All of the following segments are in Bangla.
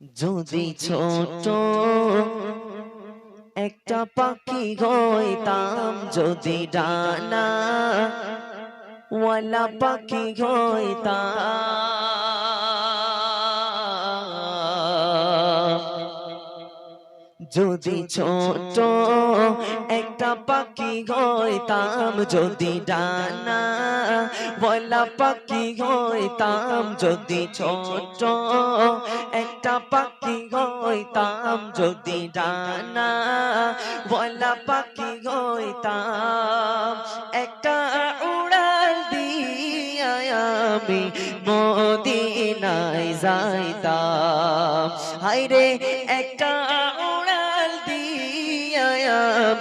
যদি ছোট একটা পাখি হইতাম যদি ডানা। ওয়ালা পাখি হইতাম। যদি ছোট একটা পাখি হইতাম, যদি ডানা বলা পাখি হইতাম, যদি ছোট একটা পাখি হইতাম, যদি ডানা বলা পাখি হইতাম, একটা উড়াল দিয়া আমি মদিনায় যাইতাম। হাইরে একটা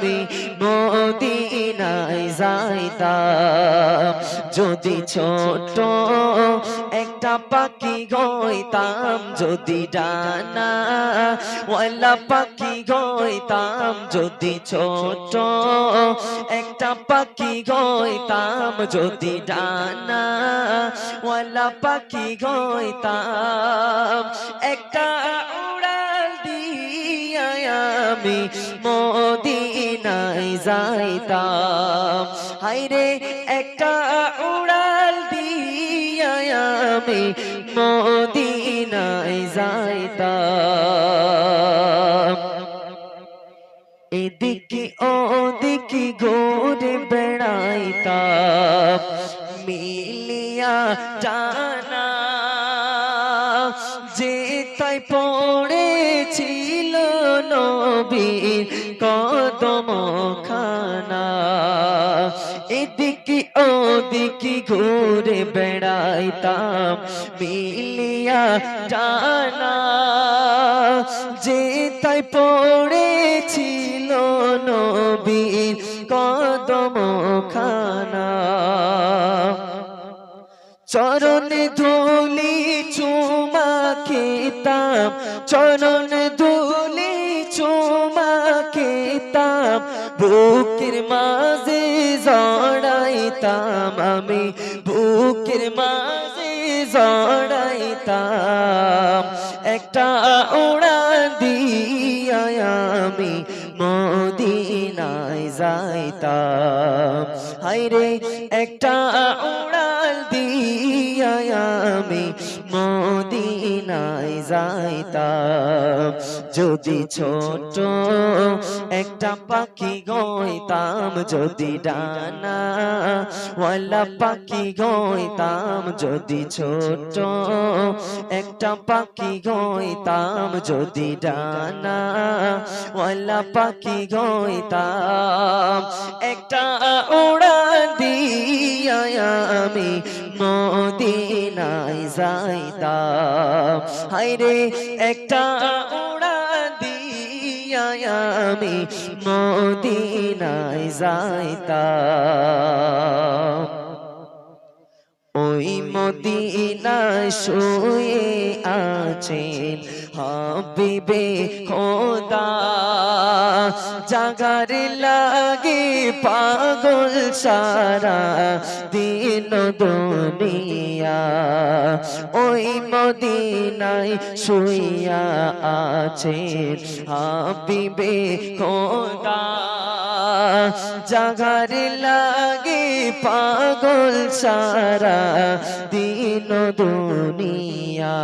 আমি মদিনায় যাইতাম, যদি ছোট একটা পাখি হইতাম, যদি ডানা ওয়ালা পাখি হইতাম, যদি ছোট একটা পাখি হইতাম, যদি ডানা ওয়ালা পাখি হইতাম, একটা আমি মদিনায় যাইতাম। হাইরে একটা উড়াল দিয়া আমি মদিনায় যাইতাম। এদিকে ওদিকে ঘুরে বেড়াইতাম, মিলিয়া টানা যে তাই নবীর কদম খানা এদিকে ওদিকে ঘুরে বেড়াইতাম মিলিয়া টানা যে তাই পড়েছিল নবীর কদম খানা চরণ ধুলি চুমা খেতাম, চরণ ধুলি খেতাম বুকের মাঝে জড়াইতাম আমি, বুকের মাঝে জড়াইতাম। একটা উড়া দিয়া আমি মদিনায় যাইতাম। হাইরে একটা উড়াল দিয়া আমি মদিনায় যাইতাম। যদি ছোট একটা পাখি গইতাম, যদি ডানা পাখি গইতাম, যদি ছোট একটা পাখি গইতাম, যদি ডানা ওয়ালা পাখি গইতাম। একটা উড়া দিয়া আমি মদিনায় যাইতাম। হাইরে একটা উড়া দিয়া আমি মদিনায় যাইতাম। ওই মদিনায় শুয়ে আছেন হাবিবে খোদা। জাগার লাগে পাগল সারা দিন দুনিয়া। ওই মদিনায় শুইয়া আছেন হাবিবে খোদা। জাগার লাগে পাগল সারা দিন দুনিয়া।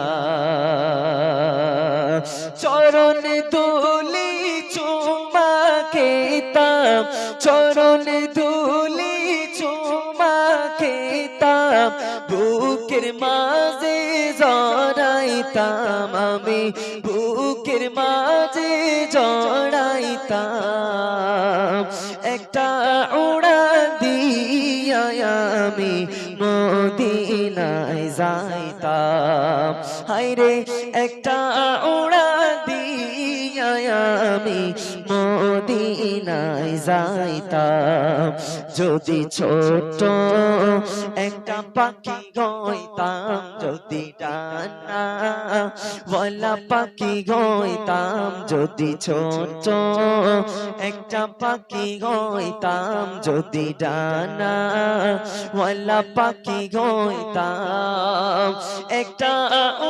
চরণ তুলি চুমা খেতাম চরণ তুলি বুকের মাঝে জড়াইতাম আমি, বুকের মাঝে জড়াইতাম। একটা উড়া দিয়া আমি মদিনায় যাইতাম। হাইরে একটা উড়া দিয়া আমি মদিনায় যাইতাম। যদি ছোট একটা পাখি গইতাম যদি ডানা বলা পাখি গইতাম যদি ছোট একটা পাখি গইতাম যদি ডানা ওয়ালা পাখি গইতাম একটা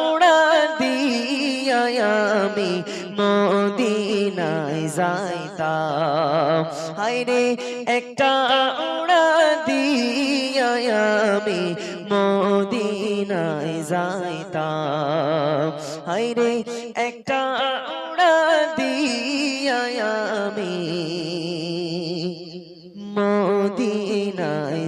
উড়া দিয়া আমি মদিনায় যাইতাম। হায়রে, একটা উড়া দিয়া আমি মদিনায় যাইতাম। হায়রে, একটা উড়া দিয়া আমি মদিনায়